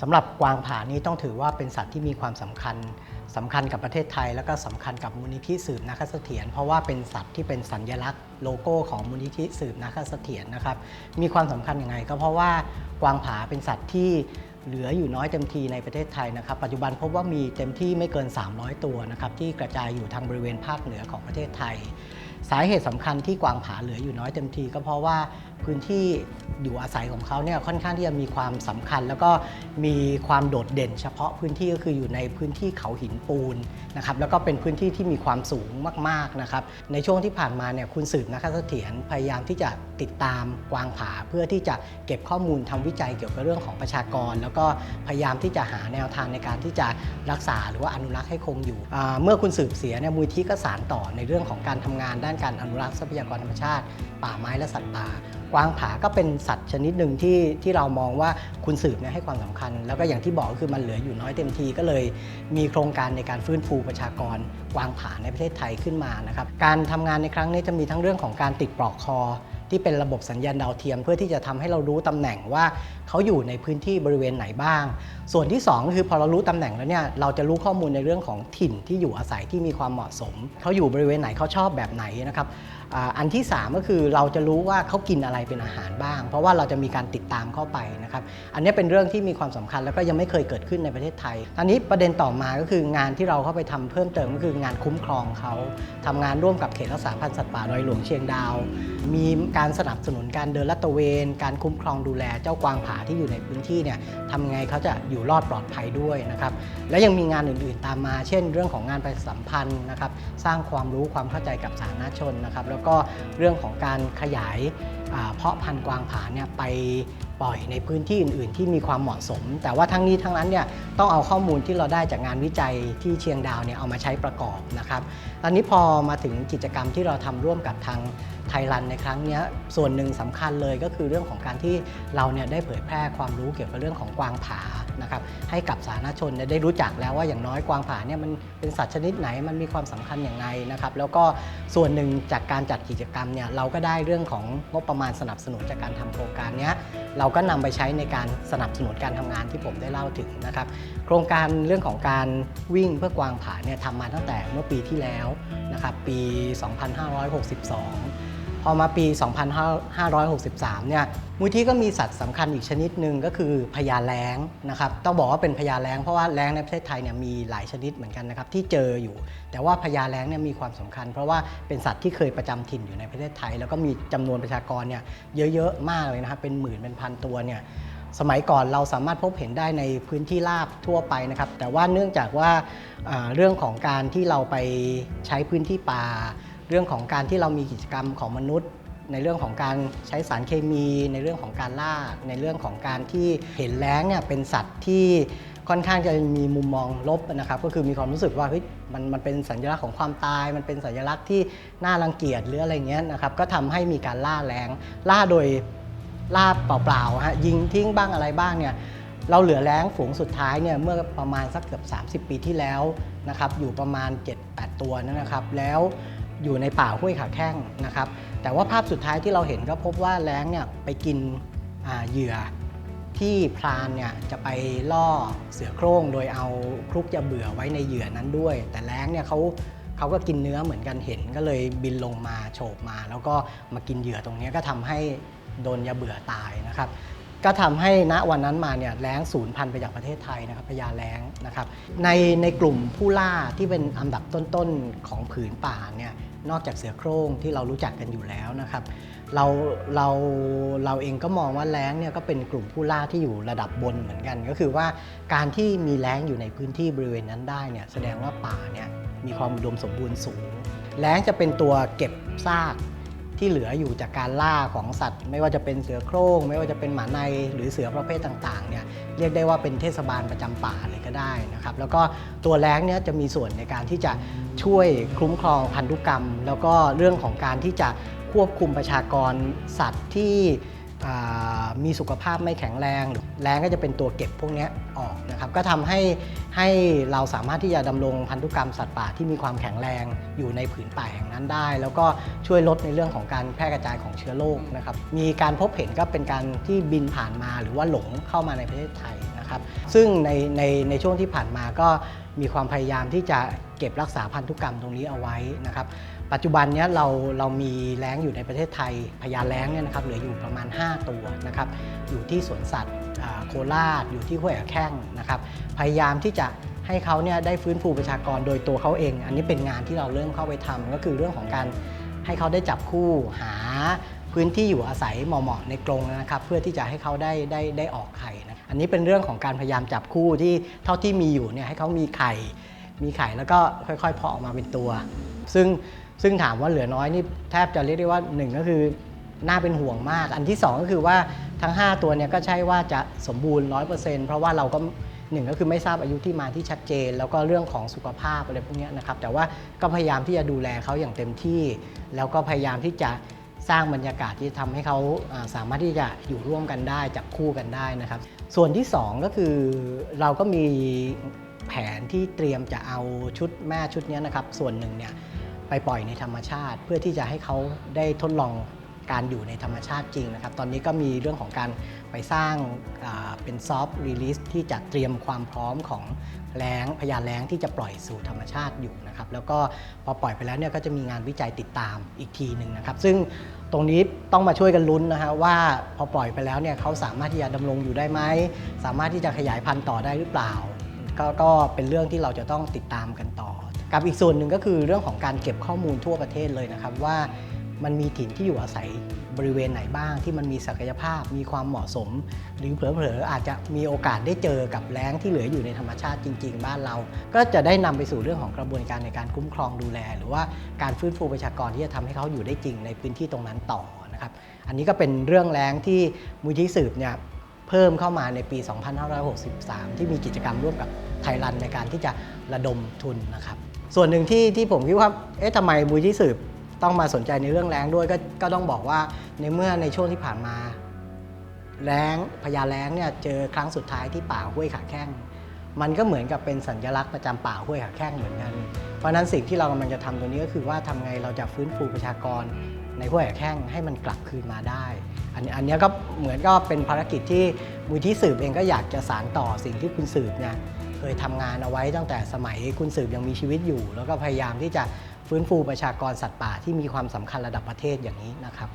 สำหรับกวางผานี้ต้องถือว่าเป็นสัตว์ที่มีความสำคัญสำคัญกับประเทศไทย แล้วก็สำคัญกับมูลนิธิสืบนาคเสถียรเพราะว่าเป็นสัตว์ที่เป็นสัญลักษณ์โลโก้ของมูลนิธิสืบนาคเสถียรนะครับ มีความสำคัญยังไง ก็เพราะว่ากวางผาเป็นสัตว์ที่เหลืออยู่น้อยเต็มทีในประเทศไทยนะครับ ปัจจุบันพบว่ามีเต็มที่ไม่เกิน 300 ตัวนะครับที่กระจายอยู่ทางบริเวณภาคเหนือของประเทศไทย สาเหตุสำคัญที่กวางผาเหลืออยู่น้อยเต็มที ก็เพราะว่า พื้นที่อยู่อาศัยของเขาเนี่ยค่อนข้างที่จะมีความสำคัญ แล้วก็มีความโดดเด่น เฉพาะพื้นที่ก็คืออยู่ในพื้นที่เขาหินปูนนะครับแล้วก็เป็นพื้นที่ที่มีความสูงมากๆนะครับในช่วงที่ผ่านมาเนี่ยคุณสืบนะคะเสถียรพยายามที่จะติดตามกวางผา เพื่อที่จะเก็บข้อมูลทำวิจัยเกี่ยวกับเรื่องของประชากร แล้วก็พยายามที่จะหาแนวทางในการที่จะรักษาหรือว่าอนุรักษ์ให้คงอยู่ เมื่อคุณสืบเสียเนี่ยมูลที่ก็สารต่อในเรื่องของการทำงานด้านการอนุรักษ์ทรัพยากรธรรมชาติ ป่าไม้และสัตว์ป่ากวางผาก็เป็นสัตว์ชนิดหนึ่งที่ที่เรามองว่าคุณสืบเนี่ยให้ความสำคัญ แล้วก็อย่างที่บอกก็คือมันเหลืออยู่น้อยเต็มทีก็เลย มีโครงการในการฟื้นฟูประชากรกวางผาในประเทศไทยขึ้นมานะครับการทำงานในครั้งนี้จะมีทั้งเรื่องของการติดปลอกคอ ที่เป็นระบบสัญญาณดาวเทียม เพื่อที่จะทำให้เรารู้ตำแหน่งว่าเขาอยู่ในพื้นที่บริเวณไหนบ้าง ส่วนที่ 2 คือพอเรารู้ตำแหน่งแล้วเนี่ยเราจะรู้ข้อมูลในเรื่องของถิ่นที่อยู่อาศัยที่มีความเหมาะสมเขาอยู่บริเวณไหนเขาชอบแบบไหนนะครับ อันที่ 3 ก็คือเราจะรู้ว่าเขากินอะไรเป็นอาหารบ้าง เพราะว่าเราจะมีการติดตามเข้าไปนะครับอันนี้เป็นเรื่องที่มีความสำคัญแล้วก็ยังไม่เคยเกิดขึ้นในประเทศไทยอันนี้ประเด็นต่อมาก็คืองานที่เราเข้าไปทำเพิ่มเติมก็คืองานคุ้มครองเขาทำงานร่วมกับเขตรักษาพันธุ์สัตว์ป่าดอยหลวงเชียงดาว มีการสนับสนุนการเดินลาดตะเวน การคุ้มครองดูแลเจ้ากวางผาที่อยู่ในพื้นที่เนี่ยทำไงเขาจะอยู่รอดปลอดภัยด้วยนะครับและยังมีงานอื่นๆตามมา เช่น เรื่องของงานประชาสัมพันธ์นะครับสร้างความรู้ความเข้าใจกับสาธารณชนนะครับแล้วก็เรื่องของการขยาย เพาะพันธุ์กวางผาเนี่ยไปปล่อยในพื้นที่อื่น ๆ ที่มีความเหมาะสม แต่ว่าทั้งนี้ทั้งนั้นเนี่ยต้องเอาข้อมูลที่เราได้จากงานวิจัยที่เชียงดาวเนี่ยเอามาใช้ประกอบนะครับตอนนี้พอมาถึงกิจกรรมที่เราทำร่วมกับทางไทยรันในครั้งนี้ส่วนหนึ่งสำคัญเลยก็คือเรื่องของการที่เราเนี่ยได้เผยแพร่ความรู้เกี่ยวกับเรื่องของกวางผานะครับให้กับสาธารณชนได้รู้จักแล้วว่าอย่างน้อยกวางผาเนี่ยมันเป็นสัตว์ชนิดไหนมันมีความสำคัญอย่างไรนะครับแล้วก็ส่วนหนึ่งจากการจัดกิจกรรมเนี่ยเราก็ได้เรื่องของงบประมาณสนับสนุนจากการทำโครงการนี้เราก็นำไปใช้ในการสนับสนุนการทำงานที่ผมได้เล่าถึงนะครับ โครงการเรื่องของการวิ่งเพื่อกวางผาเนี่ยทำมาตั้งแต่เมื่อปีที่แล้วนะครับปี 2562 พอมาปี 2563 เนี่ยมูลที่ก็มีสัตว์สำคัญอีกชนิดหนึ่งก็คือพญาแล้งนะครับต้องบอกว่าเป็นพญาแล้งเพราะว่าแล้งในประเทศไทยเนี่ยมีหลายชนิดเหมือนกันนะครับที่เจออยู่ แต่ว่าพญาแล้งเนี่ยมีความสำคัญ เพราะว่าเป็นสัตว์ที่เคยประจำถิ่นอยู่ในประเทศไทย แล้วก็มีจำนวนประชากรเนี่ยเยอะๆมากเลยนะครับเป็นหมื่นเป็นพันตัวเนี่ยสมัยก่อนเราสามารถพบเห็นได้ในพื้นที่ราบทั่วไปนะครับแต่ว่าเนื่องจากว่าเรื่องของการที่เราไปใช้พื้นที่ป่า เรื่องของการที่เรามีกิจกรรมของมนุษย์ ในเรื่องของการใช้สารเคมี ในเรื่องของการล่า ในเรื่องของการที่เห็นแล้งเนี่ยเป็นสัตว์ที่ค่อนข้างจะมีมุมมองลบนะครับก็คือมีความรู้สึกว่าเฮ้ยมันมันเป็นสัญลักษณ์ของความตาย มันเป็นสัญลักษณ์ที่น่ารังเกียจหรืออะไรเงี้ยนะครับก็ทำให้มีการล่าแล้งล่าโดยล่าเปล่าๆฮะยิงทิ้งบ้างอะไรบ้างเนี่ยเราเหลือแรงฝูงสุดท้ายเนี่ยเมื่อประมาณสักเกือบ 30 ปีที่แล้วนะครับอยู่ประมาณ 7-8 ตัวนั่นนะครับแล้ว อยู่ในป่าห้วยขาแข้งนะครับ แต่ว่าภาพสุดท้ายที่เราเห็นก็พบว่าแรงเนี่ยไปกินเหยื่อที่พรานเนี่ยจะไปล่อเสือโคร่งโดยเอาคลุกจะเบื่อไว้ในเหยื่อนั้นด้วย แต่แรงเนี่ยเขาเขาก็กินเนื้อเหมือนกันเห็นก็เลยบินลงมาโฉบมา แล้วก็มากินเหยื่อตรงนี้ก็ทำให้โดนยาเบื่อตายนะครับก็ทำให้ณวันนั้นมาเนี่ยแล้งศูนย์พันธุ์ไปจากประเทศไทยนะครับพญาแล้งนะครับในในกลุ่มผู้ล่าที่เป็นอันดับต้นๆของผืนป่าเนี่ย นอกจากเสือโคร่งที่เรารู้จักกันอยู่แล้วนะครับ เราเราเราเองก็มองว่าแล้งเนี่ยก็เป็นกลุ่มผู้ล่าที่อยู่ระดับบนเหมือนกัน ก็คือว่าการที่มีแล้งอยู่ในพื้นที่บริเวณนั้นได้เนี่ยแสดงว่าป่าเนี่ยมีความอุดมสมบูรณ์สูง แล้งจะเป็นตัวเก็บซาก ที่เหลืออยู่จากการล่าของสัตว์ ไม่ว่าจะเป็นเสือโคร่ง ไม่ว่าจะเป็นหมาในหรือเสือประเภทต่างๆเนี่ยเรียกได้ว่าเป็นเทศบาลประจำป่าเลยก็ได้นะครับแล้วก็ตัวแร้งเนี่ยจะมีส่วนในการที่จะช่วยคุ้มครองพันธุกรรม แล้วก็เรื่องของการที่จะควบคุมประชากรสัตว์ที่ มีสุขภาพไม่แข็งแรงแรงก็จะเป็นตัวเก็บพวกนี้ออกนะครับก็ทำให้ให้เราสามารถที่จะดำรงพันธุกรรมสัตว์ป่าที่มีความแข็งแรงอยู่ในผืนป่าแห่งนั้นได้ แล้วก็ช่วยลดในเรื่องของการแพร่กระจายของเชื้อโรคนะครับมีการพบเห็นก็เป็นการที่บินผ่านมาหรือว่าหลงเข้ามาในประเทศไทย นะครับซึ่งในในในช่วงที่ผ่านมาก็มีความพยายามที่จะเก็บรักษาพันธุกรรมตรงนี้เอาไว้นะครับปัจจุบันนี้เราเรามีแล้งอยู่ในประเทศไทยพญาแล้งเนี่ยนะครับเหลืออยู่ประมาณ 5 ตัวนะครับอยู่ที่สวนสัตว์โคราชอยู่ที่ห้วยแข้งนะครับพยายามที่จะให้เขาเนี่ยได้ฟื้นฟูประชากรโดยตัวเขาเอง อันนี้เป็นงานที่เราเริ่มเข้าไปทำก็คือเรื่องของการให้เขาได้จับคู่หา พื้นที่อยู่อาศัยเหมาะๆในกรงนะครับ เพื่อที่จะให้เขาได้ได้ได้ออกไข่นะอันนี้เป็นเรื่องของการพยายามจับคู่ที่เท่าที่มีอยู่เนี่ยให้เขามีไข่ มีไข่แล้วก็ค่อยๆเพาะออกมาเป็นตัว ซึ่งซึ่งถามว่าเหลือน้อยนี่แทบจะเรียกได้ว่าหนึ่งก็คือน่าเป็นห่วงมาก อันที่สองก็คือว่าทั้ง 5 ตัวเนี่ยก็ใช่ว่าจะสมบูรณ์ 100%เพราะว่าเราก็หนึ่งก็คือไม่ทราบอายุที่มาที่ชัดเจน แล้วก็เรื่องของสุขภาพอะไรพวกนี้นะครับแต่ว่าก็พยายามที่จะดูแลเขาอย่างเต็มที่ แล้วก็พยายามที่จะ สร้างบรรยากาศที่ทำให้เขาสามารถที่จะอยู่ร่วมกันได้จับคู่กันได้นะครับ ส่วนที่สองก็คือเราก็มีแผนที่เตรียมจะเอาชุดแม่ชุดนี้นะครับ ส่วนหนึ่งเนี่ยไปปล่อยในธรรมชาติ เพื่อที่จะให้เขาได้ทดลอง การอยู่ในธรรมชาติจริงนะครับ ตอนนี้ก็มีเรื่องของการไปสร้างเป็นซอฟต์รีลิสที่จะเตรียมความพร้อมของแรงพญาแรงที่จะปล่อยสู่ธรรมชาติอยู่นะครับ แล้วก็พอปล่อยไปแล้วเนี่ยก็จะมีงานวิจัยติดตามอีกทีหนึ่งนะครับ ซึ่งตรงนี้ต้องมาช่วยกันลุ้นนะฮะว่าพอปล่อยไปแล้วเนี่ยเขาสามารถที่จะดำรงอยู่ได้ไหมสามารถที่จะขยายพันธุ์ต่อได้หรือเปล่าก็ก็เป็นเรื่องที่เราจะต้องติดตามกันต่อ กับอีกส่วนหนึ่งก็คือเรื่องของการเก็บข้อมูลทั่วประเทศเลยนะครับว่า มันมีถิ่นที่อยู่อาศัยบริเวณไหนบ้างที่มันมีศักยภาพมีความเหมาะสม หรือเผลอๆอาจจะมีโอกาสได้เจอกับแล้งที่เหลืออยู่ในธรรมชาติจริง ๆ บ้านเรา ก็จะได้นำไปสู่เรื่องของกระบวนการในการคุ้มครองดูแล หรือว่าการฟื้นฟูประชากรที่จะทำให้เขาอยู่ได้จริงในพื้นที่ตรงนั้นต่อนะครับอันนี้ก็เป็นเรื่องแล้งที่มูลที่สืบเนี่ยเพิ่มเข้ามาในปี 2563 ที่มีกิจกรรมร่วมกับไทยรันในการที่จะระดมทุนนะครับส่วนหนึ่งที่ที่ผมคิดว่าเอ๊ะทำไมมูลที่สืบ ต้องมาสนใจในเรื่องแรงด้วยก็ก็ต้องบอกว่าในเมื่อในช่วงที่ผ่านมา แรงพญาแรงเนี่ยเจอครั้งสุดท้ายที่ป่าห้วยขาแข้ง มันก็เหมือนกับเป็นสัญลักษณ์ประจำป่าห้วยขาแข้งเหมือนกัน เพราะนั้นสิ่งที่เรากำลังจะทำตรงนี้ก็คือว่าทำไงเราจะฟื้นฟูประชากรในห้วยขาแข้งให้มันกลับคืนมาได้ อันนี้อันนี้ก็เหมือนก็เป็นภารกิจที่มูลที่สืบเองก็อยากจะสานต่อสิ่งที่คุณสืบเนี่ยเคยทำงานเอาไว้ตั้งแต่สมัยคุณสืบยังมีชีวิตอยู่ แล้วก็พยายามที่จะ ฟื้นฟูประชากรสัตว์ป่าที่มีความสำคัญระดับประเทศอย่างนี้นะครับ